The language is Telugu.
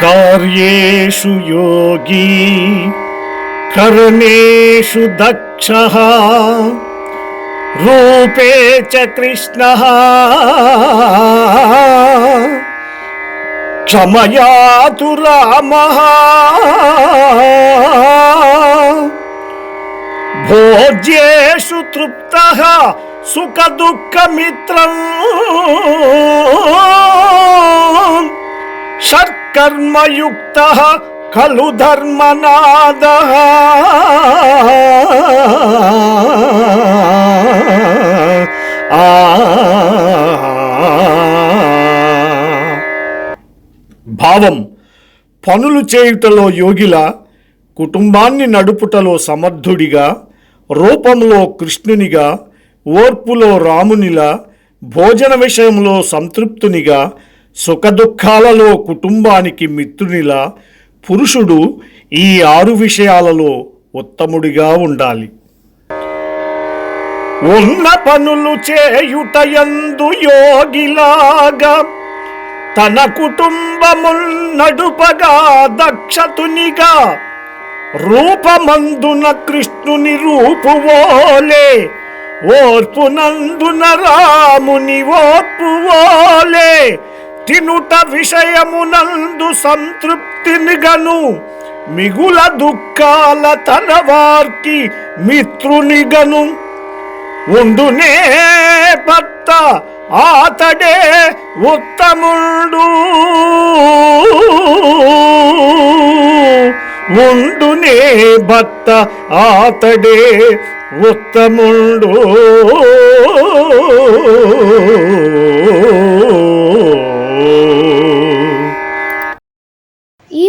कार्यु योगी कर्मेशु दक्ष रूपे च कृष्णः। क्षमया तु तृप्त सुख दुख सुखदुःखमित्रम्। షట్కర్మయుక్త ఖలు ధర్మనాద భావం పనులు చేయుటలో యోగిల కుటుంబాన్ని నడుపుటలో సమర్థుడిగా రూపంలో కృష్ణునిగా ఓర్పులో రామునిలా భోజన విషయంలో సంతృప్తునిగా సుఖదుఖాలలో కుటుంబానికి మిత్రునిలా పురుషుడు ఈ ఆరు విషయాలలో ఉత్తముడిగా ఉండాలి. ఉన్న పనులు చేయుటయందు యోగిలాగా తన కుటుంబముల్ నడుపగా దక్షతునిగా రూపమందున కృష్ణుని రూపువోలే ఓర్పునందున రాముని ఓర్పువోలే తినుట విషయమునందు సంతృప్తినిగను మిగుల దుఃఖాల తన వార్కి మిత్రునిగను ఉండునే భర్త ఆతడే ఉత్తముడు. ఉండునే భర్త ఆతడే ఉత్తముడు.